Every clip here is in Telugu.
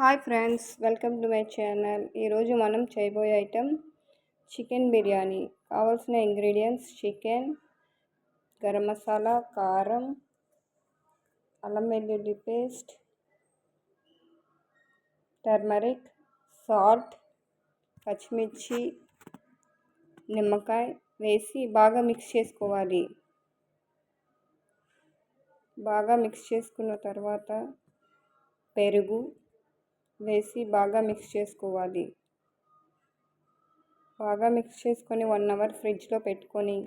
Hi friends welcome to my channel. ఈరోజు మనం చేయబోయే ఐటెం చికెన్ బిర్యానీ. కావాల్సిన ఇంగ్రీడియంట్స్ చికెన్ గరం మసాలా కారం అల్లం వెల్లుల్లి పేస్ట్ టర్మరిక్ సాల్ట్ పచ్చిమిర్చి నిమ్మకాయ వేసి బాగా మిక్స్ చేసుకోవాలి. బాగా మిక్స్ చేసుకున్న తర్వాత పెరుగు వేసి బాగా మిక్స్ చేసుకోవాలి. బాగా మిక్స్ చేసుకొని వన్ అవర్ ఫ్రిడ్జ్లో పెట్టుకొని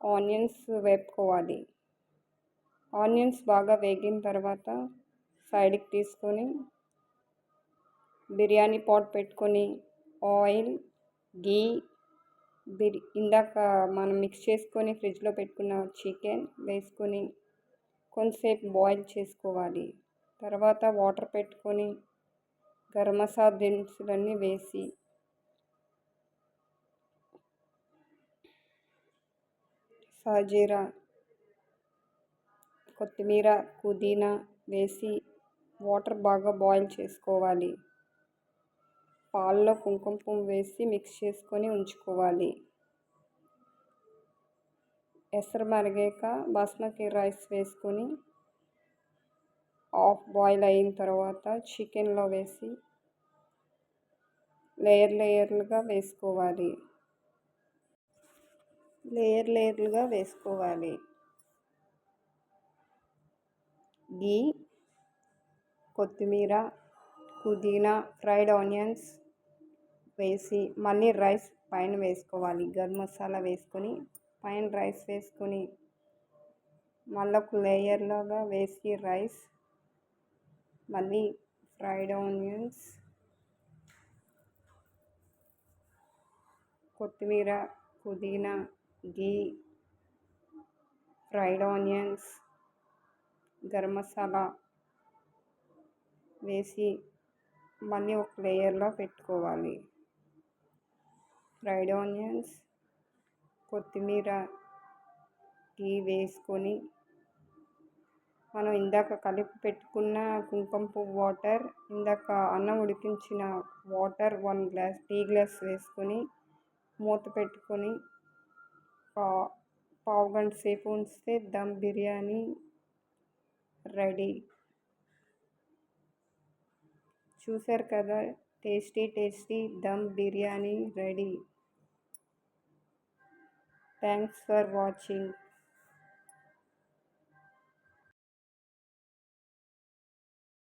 ఆనియన్స్ వేపుకోవాలి. ఆనియన్స్ బాగా వేగిన తర్వాత సైడ్కి తీసుకొని బిర్యానీ పాట్ పెట్టుకొని ఆయిల్ గీ బిర్ ఇందాక మనం మిక్స్ చేసుకొని ఫ్రిడ్జ్లో పెట్టుకున్న చికెన్ వేసుకొని కొంతసేపు బాయిల్ చేసుకోవాలి. తర్వాత వాటర్ పెట్టుకొని గరం మసాలా దినుసులన్నీ వేసి సాజీరా కొత్తిమీర పుదీనా వేసి వాటర్ బాగా బాయిల్ చేసుకోవాలి. పాల్లో కుంకుమ పువ్వు వేసి మిక్స్ చేసుకొని ఉంచుకోవాలి. ఎసరు మరిగాక బాస్మతి రైస్ వేసుకొని హాఫ్ బాయిల్ అయిన తర్వాత చికెన్లో వేసి లేయర్ లేయర్లుగా వేసుకోవాలి. లేయర్ లేయర్లుగా వేసుకోవాలి. గీ కొత్తిమీర పుదీనా ఫ్రైడ్ ఆనియన్స్ వేసి మళ్ళీ రైస్ పైన వేసుకోవాలి. గరం మసాలా వేసుకొని పైన రైస్ వేసుకొని మళ్ళీ ఒక వేసి రైస్ మళ్ళీ ఫ్రైడ్ ఆనియన్స్ కొత్తిమీర పుదీనా గీ ఫ్రైడ్ ఆనియన్స్ గరం మసాలా వేసి మళ్ళీ ఒక లేయర్లో పెట్టుకోవాలి. ఫ్రైడ్ ఆనియన్స్ కొత్తిమీర గీ వేసుకొని మనం ఇందాక కలిపి పెట్టుకున్న కుంకుమ పువ్వు వాటర్ ఇందాక అన్నం ఉడికించిన water one glass tea glass వేసుకొని మూత పెట్టుకొని పా పావు గంట సేపు ఉంచితే దమ్ బిర్యానీ రెడీ. చూసారు కదా tasty tasty dum biryani ready. Thanks for watching.